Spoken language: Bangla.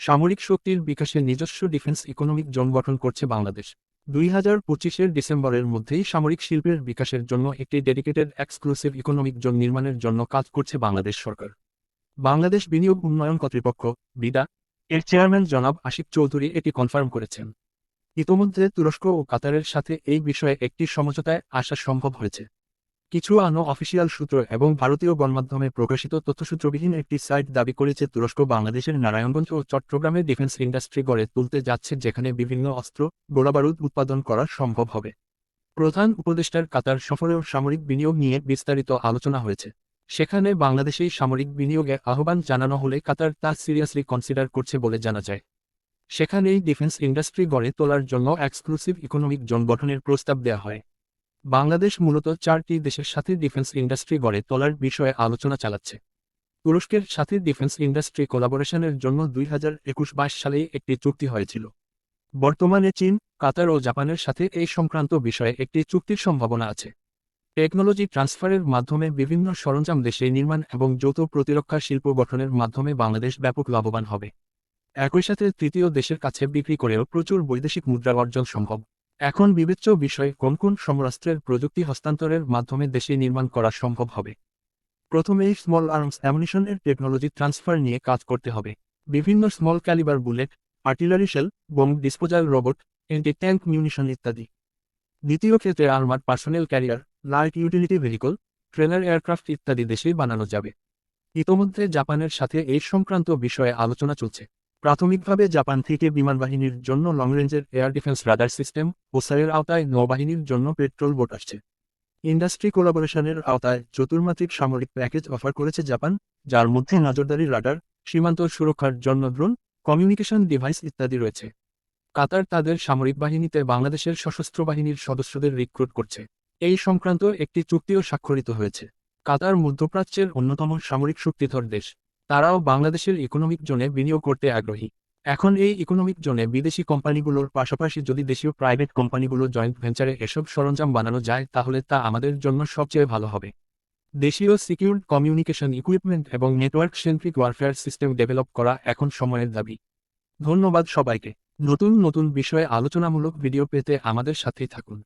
সামরিক শক্তির বিকাশে নিজস্ব ডিফেন্স ইকোনমিক জোন গঠন করছে বাংলাদেশ। দুই হাজার পঁচিশের ডিসেম্বরের মধ্যেই সামরিক শিল্পের বিকাশের জন্য একটি ডেডিকেটেড এক্সক্লুসিভ ইকোনমিক জোন নির্মাণের জন্য কাজ করছে বাংলাদেশ সরকার। বাংলাদেশ বিনিয়োগ উন্নয়ন কর্তৃপক্ষ, বিডা, এর চেয়ারম্যান জনাব আশিক চৌধুরী এটি কনফার্ম করেছেন। ইতোমধ্যে তুরস্ক ও কাতারের সাথে এই বিষয়ে একটি সমঝোতায় আসা সম্ভব হয়েছে। কিছু আনো অফিসিয়াল সূত্র এবং ভারতীয় গণমাধ্যমে প্রকাশিত তথ্যসূত্রবিহীন একটি সাইট দাবি করেছে তুরস্ক বাংলাদেশের নারায়ণগঞ্জ ও চট্টগ্রামে ডিফেন্স ইন্ডাস্ট্রি গড়ে তুলতে যাচ্ছে যেখানে বিভিন্ন অস্ত্র, গোলাবারুদ উৎপাদন করা সম্ভব হবে। প্রধান উপদেষ্টার কাতার সফরেও সামরিক বিনিয়োগ নিয়ে বিস্তারিত আলোচনা হয়েছে। সেখানে বাংলাদেশেই সামরিক বিনিয়োগে আহ্বান জানানো হলে কাতার তা সিরিয়াসলি কনসিডার করছে বলে জানা যায়। সেখানেই ডিফেন্স ইন্ডাস্ট্রি গড়ে তোলার জন্য এক্সক্লুসিভ ইকোনমিক জোন গঠনের প্রস্তাব দেওয়া হয়। বাংলাদেশ মূলত চারটি দেশের সাথে ডিফেন্স ইন্ডাস্ট্রি গড়ে তোলার বিষয়ে আলোচনা চালাচ্ছে। তুরস্কের সাথে ডিফেন্স ইন্ডাস্ট্রি কোলাবোরেশনের জন্য দুই হাজার একুশ বাইশ সালেই একটি চুক্তি হয়েছিল। বর্তমানে চীন, কাতার ও জাপানের সাথে এই সংক্রান্ত বিষয়ে একটি চুক্তির সম্ভাবনা আছে। টেকনোলজি ট্রান্সফারের মাধ্যমে বিভিন্ন সরঞ্জাম দেশে নির্মাণ এবং যৌথ প্রতিরক্ষা শিল্প গঠনের মাধ্যমে বাংলাদেশ ব্যাপক লাভবান হবে। একই সাথে তৃতীয় দেশের কাছে বিক্রি করেও প্রচুর বৈদেশিক মুদ্রা অর্জন সম্ভব। এখন বিবেচ্য বিষয় কোন কোন সমরাস্ত্রের প্রযুক্তি হস্তান্তরের মাধ্যমে দেশে নির্মাণ করা সম্ভব হবে। প্রথমেই স্মল আর্মস অ্যামুনিশনের টেকনোলজি ট্রান্সফার নিয়ে কাজ করতে হবে। বিভিন্ন small calibre bullet artillery shell bomb disposal robot anti tank munition ইত্যাদি। দ্বিতীয় ক্ষেত্রে armour personnel carrier light utility vehicle trainer aircraft ইত্যাদি দেশেই বানানো যাবে। ইতোমধ্যে জাপানের সাথে এই সংক্রান্ত বিষয়ে আলোচনা চলছে। প্রাথমিকভাবে জাপান থেকে বিমানবাহিনীর জন্য লং রেঞ্জের এয়ার ডিফেন্স রাডার সিস্টেম ও সারের আওতায় নৌবাহিনীর জন্য পেট্রোল বোট আসছে। ইন্ডাস্ট্রি কোলাবোরেশনের আওতায় চতুর্মাত্রিক সামরিক প্যাকেজ অফার করেছে জাপান, যার মধ্যে নজরদারি রাডার সীমান্ত সুরক্ষার জন্য ড্রোন কমিউনিকেশন ডিভাইস ইত্যাদি রয়েছে। কাতার তাদের সামরিক বাহিনীতে বাংলাদেশের সশস্ত্র বাহিনীর সদস্যদের রিক্রুট করছে। এই সংক্রান্ত একটি চুক্তিও স্বাক্ষরিত হয়েছে। কাতার মধ্যপ্রাচ্যের অন্যতম সামরিক শক্তিধর দেশ। তারাও বাংলাদেশের ইকোনমিক জোনে বিনিয়োগ করতে আগ্রহী। এখন এই ইকোনমিক জোনে বিদেশি কোম্পানিগুলোর পাশাপাশি যদি দেশীয় প্রাইভেট কোম্পানিগুলো জয়েন্ট ভেঞ্চারে এসব সরঞ্জাম বানানো যায়, তাহলে তা আমাদের জন্য সবচেয়ে ভালো হবে। দেশীয় সিকিউরড কমিউনিকেশন ইকুইপমেন্ট এবং network centric warfare system develop করা এখন সময়ের দাবি। ধন্যবাদ সবাইকে। নতুন নতুন বিষয়ে আলোচনামূলক ভিডিও পেতে আমাদের সাথেই থাকুন।